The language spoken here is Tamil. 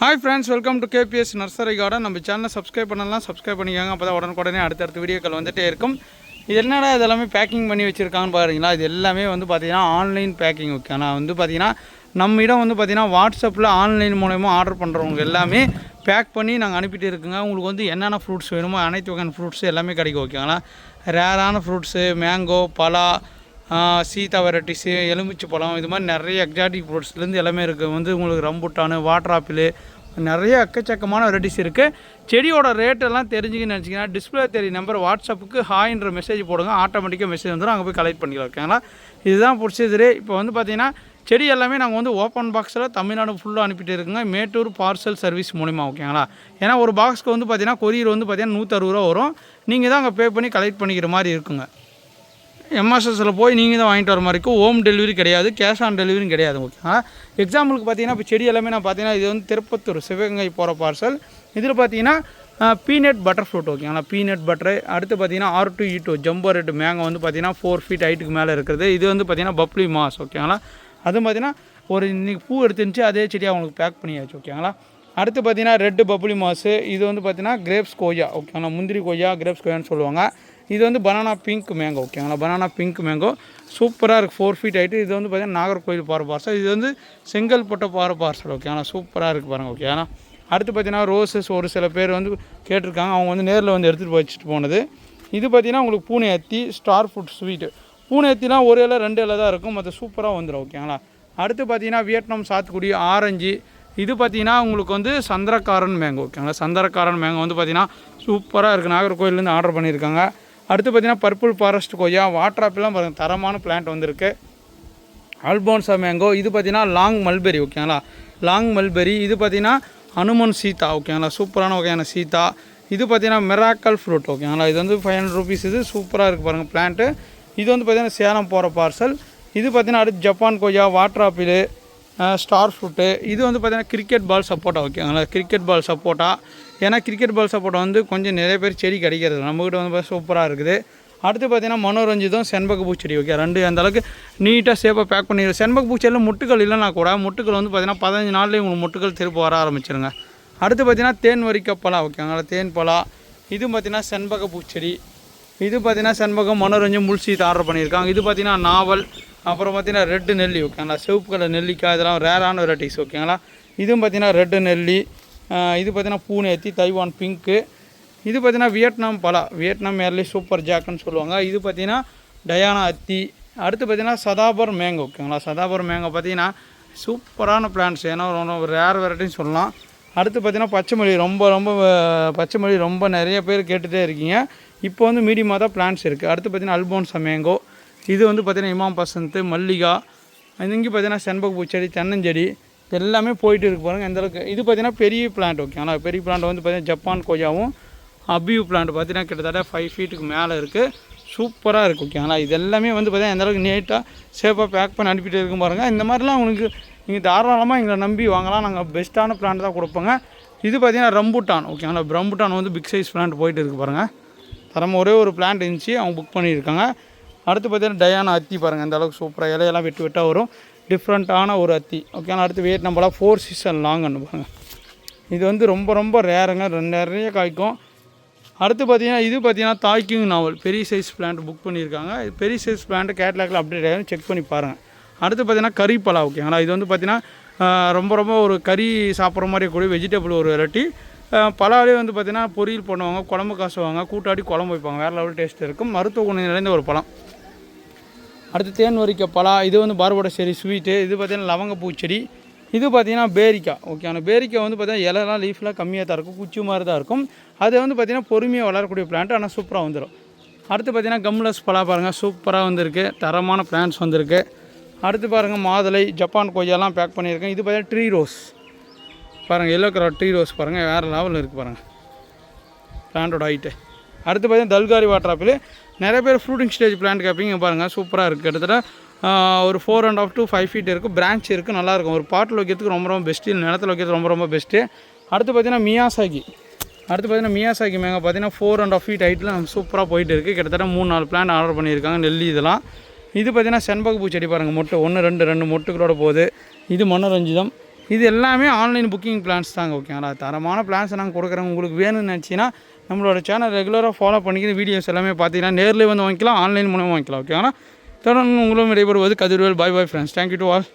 Hi friends welcome to KPS nursery garden நம்ம சேனலை சப்ஸ்கிரைப் பண்ணலாம் சப்ஸ்கிரைப் பண்ணிக்கோங்க. அப்போ தான் உடனுக்குடனே அடுத்தடுத்த வீடியோக்கள் வந்துகிட்டே இருக்கும். இது என்னடா இதெல்லாமே பேக்கிங் பண்ணி வச்சுருக்காங்கன்னு பாருங்களா? இது எல்லாமே வந்து பார்த்திங்கன்னா ஆன்லைன் பேக்கிங் ஓகே ஆனால் வந்து பார்த்தீங்கன்னா நம்ம இடம் வந்து பார்த்திங்கன்னா வாட்ஸ்அப்பில் ஆன்லைன் மூலயமா ஆர்டர் பண்ணுறவங்க எல்லாமே பேக் பண்ணி நாங்கள் அனுப்பிட்டு இருக்குங்க. உங்களுக்கு வந்து என்னென்ன ஃப்ரூட்ஸ் வேணுமோ அனைத்து வகையான ஃப்ரூட்ஸ் எல்லாமே கிடைக்கும் ஓகேங்களா ரேரான ஃப்ரூட்ஸு மேங்கோ பலா ஆஹ் சீதா வெரைட்டிஸு எலுமிச்சை பழம் இது மாதிரி நிறைய எக்ஸாட்டிக் ஃப்ரூட்ஸ்லேருந்து எல்லாமே இருக்குது வந்து உங்களுக்கு ரம்புட்டானு வாட்டர் ஆப்பிள் நிறைய எக்கச்சக்கமான வெரைட்டிஸ் இருக்குது செடியோட ரேட்டெல்லாம் தெரிஞ்சுக்கன்னு நினச்சிங்கன்னா டிஸ்பிளே தெரிய நம்பர் வாட்ஸ்அப்புக்கு ஹாய்ன்ற மெசேஜ் போடுங்க. ஆட்டோமேட்டிக்காக மெசேஜ் வந்துடும் அங்கே போய் கலெக்ட் பண்ணிக்கலாம். ஓகேங்களா? இதுதான் பிடிச்சது இப்போ வந்து பார்த்தீங்கன்னா செடி எல்லாமே நாங்கள் வந்து ஓப்பன் பாக்ஸில் தமிழ்நாடு ஃபுல்லாக அனுப்பிட்டு இருக்குங்க. மேட்டூர் பார்சல் சர்வீஸ் மூலிமா ஓகேங்களா? ஏன்னா ஒரு பாக்ஸ்க்கு வந்து பார்த்தீங்கன்னா கொரியர் வந்து பார்த்தீங்கன்னா நூற்றறுபது ரூபா வரும். நீங்கள் தான் அங்கே பே பண்ணி கலெக்ட் பண்ணிக்கிற மாதிரி இருக்குங்க. எம்எஸ்எஸ்ல போய் நீங்கள் தான் வாங்கிட்டு வர மாதிரி இருக்கும் ஹோம் டெலிவரி கிடையாது. கேஷ் ஆன் டெலிவரியும் கிடையாது ஓகேங்களா எக்ஸாம்பிளுக்கு பார்த்தீங்கன்னா இப்போ செடி எல்லாமே நான் பார்த்தீங்கன்னா இது வந்து திருப்பத்தூர் சிவகங்கை போகிற பார்சல் இதில் பார்த்தீங்கன்னா பீனட் பட்டர் ஃப்ரூட் ஓகேங்களா பீனட் பட்டர் அடுத்து பார்த்தீங்கன்னா R two E two jumbo red mango வந்து பார்த்தீங்கன்னா ஃபோர் ஃபீட் ஹைட்டுக்கு மேலே இருக்கிறது. இது வந்து பார்த்தீங்கன்னா பப்ளி மாஸ் ஓகேங்களா அதுவும் பார்த்தீங்கன்னா ஒரு இன்றைக்கி பூ எடுத்துருந்துச்சு அதே செடியாக அவங்களுக்கு பேக் பண்ணியாச்சு ஓகேங்களா அடுத்து பார்த்தீங்கன்னா ரெட்டு பப்ளி மாஸு இது வந்து பார்த்தீங்கன்னா கிரேப்ஸ் கொய்யா ஓகேங்களா முந்திரி கொய்யா கிரேப்ஸ் கொய்யான்னு சொல்லுவாங்க. இது வந்து பனானா பிங்க் மேங்கோ ஓகேங்களா பனானா பிங்க் மேங்கோ சூப்பராக இருக்குது ஃபோர் ஃபீட் ஆகிட்டு இது வந்து பார்த்தீங்கன்னா நாகர்கோயில் பாரு பார்சல் இது வந்து செங்கல்பட்டு பாரு பார்சல் ஓகேங்களா சூப்பராக இருக்குது பாருங்கள் ஓகேங்களா அடுத்து பார்த்தீங்கன்னா ரோசஸ் ஒரு சில பேர் வந்து கேட்டிருக்காங்க. அவங்க வந்து நேரில் வந்து எடுத்துகிட்டு வச்சுட்டு போனது. இது பார்த்தீங்கன்னா உங்களுக்கு பூனை அத்தி ஸ்டார் ஃபுட் ஸ்வீட்டு பூனை அத்திலாம் ஒரு இலை ரெண்டு இலை தான் இருக்கும் மற்ற சூப்பராக வந்துடும் ஓகேங்களா அடுத்து பார்த்தீங்கன்னா வியட்நாம் சாத்துக்குடி ஆரஞ்சு. இது பார்த்தீங்கன்னா உங்களுக்கு வந்து சந்திரக்காரன் மேங்கோ ஓகேங்களா சந்திரக்காரன் மேங்கோ வந்து பார்த்தீங்கன்னா சூப்பராக இருக்குது நாகர்கோயிலேருந்து ஆர்டர் பண்ணியிருக்காங்க. அடுத்து பார்த்தீங்கன்னா பர்பிள் ஃபாரஸ்ட் கொய்யா வாட்டர் ஆப்பிள்லாம் பாருங்கள் தரமான பிளான்ட் வந்திருக்கு. ஆல்போன்சா மேங்கோ இது பார்த்தீங்கன்னா லாங் மல்பெரி ஓகேங்களா லாங் மல்பெரி இது பார்த்தீங்கன்னா அனுமன் சீதா ஓகேங்களா சூப்பரான வகையான சீதா இது பார்த்தீங்கன்னா மெராக்கல் ஃப்ரூட் ஓகேங்களா இது வந்து ஃபைவ் ஹண்ட்ரட் ருபீஸ் இது சூப்பராக இருக்குது பாருங்கள் பிளான்ட்டு இது வந்து பார்த்தீங்கன்னா சேலம் போகிற பார்சல் இது பார்த்தீங்கன்னா அடுத்து ஜப்பான் கொய்யா வாட்டர் ஆப்பிள் ஸ்டார் ஃப்ரூட்டு இது வந்து பார்த்தீங்கன்னா கிரிக்கெட் பால் சப்போட்டா ஓகேங்களா கிரிக்கெட் பால் சப்போட்டா ஏன்னா கிரிக்கெட் பால் சப்போட்டா வந்து கொஞ்சம் நிறைய பேர் செடி கிடைக்கிறது. நம்மக்கிட்ட வந்து பார்த்தா சூப்பராக இருக்குது. அடுத்து பார்த்தீங்கன்னா மனோரஞ்சிதம் செண்பக பூச்செடி ஓகே ரெண்டு அந்த அளவுக்கு நீட்டாக சேஃபாக பேக் பண்ணிடுவோம் செண்பக பூச்செடியில் முட்டுக்கள் இல்லைனா கூட முட்டுக்கள் வந்து பார்த்தீங்கன்னா பதினஞ்சு நாள்லேயே உங்களுக்கு முட்டுக்கள் திரும்ப வர ஆரம்பிச்சிருங்க. அடுத்து பார்த்தீங்கன்னா தேன் வரிக்கப்பலா ஓகே ஓகேங்களா தேன் பலா இது பார்த்தீங்கன்னா செண்பக பூச்செடி. இது பார்த்தீங்கன்னா செண்பகம் மனோரஞ்சம் முல்சீத் ஆர்டர் பண்ணியிருக்காங்க. இது பார்த்தீங்கன்னா நாவல் அப்புறம் பார்த்தீங்கன்னா ரெட்டு நெல்லி ஓகேங்களா சிவப்பு கலர் நெல்லிக்காய் இதெல்லாம் ரேரான வெரைட்டிஸ் ஓகேங்களா இதுவும் பார்த்தீங்கன்னா ரெட்டு நெல்லி இது பார்த்தீங்கன்னா பூனேத்தி தைவான் பிங்க்கு. இது பார்த்தீங்கன்னா வியட்நாம் பலா. வியட்நாம் ஏர்லி சூப்பர் ஜாக்குன்னு சொல்லுவாங்க. இது பார்த்தீங்கன்னா டயானா அத்தி. அடுத்து பார்த்தீங்கன்னா சதாபர் மேங்கோ ஓகேங்களா? சதாபர் மேங்கோ பார்த்தீங்கன்னா சூப்பரான பிளான்ஸ் ஏன்னா ரொம்ப ரேர் வெரைட்டின்னு சொல்லலாம். அடுத்து பார்த்தீங்கன்னா பச்சைமல்லி. ரொம்ப ரொம்ப அஹ், பச்சைமல்லி ரொம்ப நிறைய பேர் கேட்டுகிட்டே இருக்கீங்க. இப்போ வந்து மீடியமாக தான் பிளான்ஸ் இருக்குது அடுத்து பார்த்தீங்கன்னா அல்போன்ஸா மேங்கோ. இது வந்து பார்த்தீங்கன்னா இமாம் பசந்த் மல்லிகா. இங்கே பார்த்தீங்கன்னா செண்பக பூச்செடி தென்னஞ்செடி. எல்லாமே போயிட்டு இருக்கு பாருங்கள் எந்தளவுக்கு இது பார்த்திங்கன்னா பெரிய பிளான்ட் ஓகேங்களா பெரிய பிளான்ட் வந்து பார்த்தீங்கன்னா ஜப்பான் கொய்யாவும் அபியூ பிளான்ட் பார்த்தீங்கன்னா கிட்டத்தட்ட ஃபைவ் ஃபீட்டுக்கு மேலே இருக்குது சூப்பராக இருக்குது ஓகேங்களா இது எல்லாமே வந்து பார்த்தீங்கன்னா எந்த அளவுக்கு நீட்டாக சேஃபாக பேக் பண்ணி அனுப்பிட்டு இருக்கும் பாருங்கள் இந்த மாதிரிலாம் உங்களுக்கு நீங்கள் தாராளமாக எங்களை நம்பி வாங்கலாம். நாங்கள் பெஸ்ட்டான பிளான்ட் தான் கொடுப்போங்க. இது பார்த்தீங்கன்னா ரம்புட்டான் ஓகேங்களா ரம்புட்டான் வந்து பிக் சைஸ் பிளான்ட் போயிட்டு இருக்கு பாருங்கள் தரமாக ஒரே ஒரு பிளான்ட் இருந்துச்சு அவங்க புக் பண்ணியிருக்காங்க. அடுத்து பார்த்தீங்கன்னா டயானா அத்தி பாருங்கள் அந்த அளவுக்கு சூப்பராக இலையெல்லாம் வெட்டு வெட்டாக வரும். டிஃப்ரெண்ட்டான ஒரு அத்தி. ஓகேங்களா அடுத்து வெயிட் நம்மளாம் ஃபோர் சீசன் லாங்னு பாருங்கள் இது வந்து ரொம்ப ரொம்ப ரேருங்க நிறைய காய்க்கும். அடுத்து பார்த்தீங்கன்னா இது பார்த்தீங்கன்னா தாய்க்கிங் நாவல் பெரிய சைஸ் பிளான்ட் புக் பண்ணியிருக்காங்க. பெரிய சைஸ் பிளான்ட் கேட்லாக்ல அப்டேட் ஆகும் செக் பண்ணி பாருங்கள் அடுத்து பார்த்தீங்கன்னா கறி பலா ஓகேங்களா இது வந்து பார்த்தீங்கன்னா ரொம்ப ரொம்ப ஒரு கறி சாப்பிட்ற மாதிரி கூடிய வெஜிடபிள் ஒரு வெரைட்டி பலாலே வந்து பார்த்திங்கன்னா பொரியல் பண்ணுவாங்க குழம்பு காசுவாங்க கூட்டாடி குழம்பு வைப்பாங்க. வேறு லெவல் டேஸ்ட் இருக்கும். மருத்துவ குணம் நிறைந்த ஒரு பழம். அடுத்து தேன் வரிக்க பலா இது வந்து பார்பட செடி ஸ்வீட்டு இது பார்த்தீங்கன்னா லவங்க பூச்செடி இது பார்த்தீங்கன்னா பேரிக்காய் ஓகேண்ணா பேரிக்காய் வந்து பார்த்தீங்கன்னா இலெல்லாம் லீஃப்லாம் கம்மியாக தான் இருக்கும் குச்சி மாதிரி தான் இருக்கும். அது வந்து பார்த்தீங்கன்னா பொறுமையாக வளரக்கூடிய பிளான்ட் ஆனால் சூப்பராக வந்துடும் அடுத்து பார்த்தீங்கன்னா கம்லஸ் பலா பாருங்கள் சூப்பராக வந்திருக்கு தரமான பிளான்ட்ஸ் வந்திருக்கு. அடுத்து பாருங்கள் மாதுளை ஜப்பான் கொய்யாலாம் பேக் பண்ணியிருக்கேன். இது பார்த்தீங்கன்னா ட்ரீ ரோஸ் பாருங்கள் எல்லோ கலர் ட்ரீ ரோஸ் பாருங்கள் வேறு லெவலில் இருக்குது பாருங்கள் பிளான்டோட ஹைட்டு அடுத்து பார்த்தீங்கன்னா தல்காரி வாட்டர் ஆப்பிள் நிறைய பேர் ஃப்ரூட்டிங் ஸ்டேஜ் பிளான்ட் கேட்பீங்க பாருங்கள் சூப்பராக இருக்குது கிட்டத்தட்ட ஒரு four and half to five feet இருக்குது பிரான்ச் இருக்குது நல்லாயிருக்கும் ஒரு பாட்டில் வைக்கிறதுக்கு ரொம்ப ரொம்ப பெஸ்ட்டு நிலத்தில் வைக்கிறது ரொம்ப ரொம்ப பெஸ்ட்டு அடுத்து பார்த்தீங்கன்னா மியாசாகி. அடுத்து பார்த்தீங்கன்னா மியாசாகி மேங்க பார்த்தீங்கன்னா ஃபோர் அண்ட் ஆஃப் ஃபீட் ஹைட்டில் சூப்பராக போயிட்டு இருக்குது கிட்டத்தட்ட மூணு நாலு பிளான் ஆர்டர் பண்ணியிருக்காங்க நெல்லி இதெல்லாம். இது பார்த்தீங்கன்னா செண்பக பூச்செடி பாருங்கள் மொட்டை. ஒன்று ரெண்டு ரெண்டு மொட்டுகளோட போகுது. இது மனோரஞ்சிதம். இது எல்லாமே ஆன்லைன் புக்கிங் பிளான்ஸ் தாங்க ஓகேங்களா? தரமான பிளான்ஸ் நாங்கள் கொடுக்குறோம் உங்களுக்கு வேணும்னு நினச்சிங்கன்னா நம்மளோட சேனல் ரெகுலராக ஃபாலோ பண்ணிக்கிற வீடியோஸ் எல்லாமே பார்த்தீங்கன்னா நேரில் வந்து வாங்கிக்கலாம் ஆன்லைன் மூலமாக வாங்கிக்கலாம் ஓகே ஆனால் தொடர்ந்து உங்களும் விடைபெறுவது Kathirvel. Bye bye friends thank you to all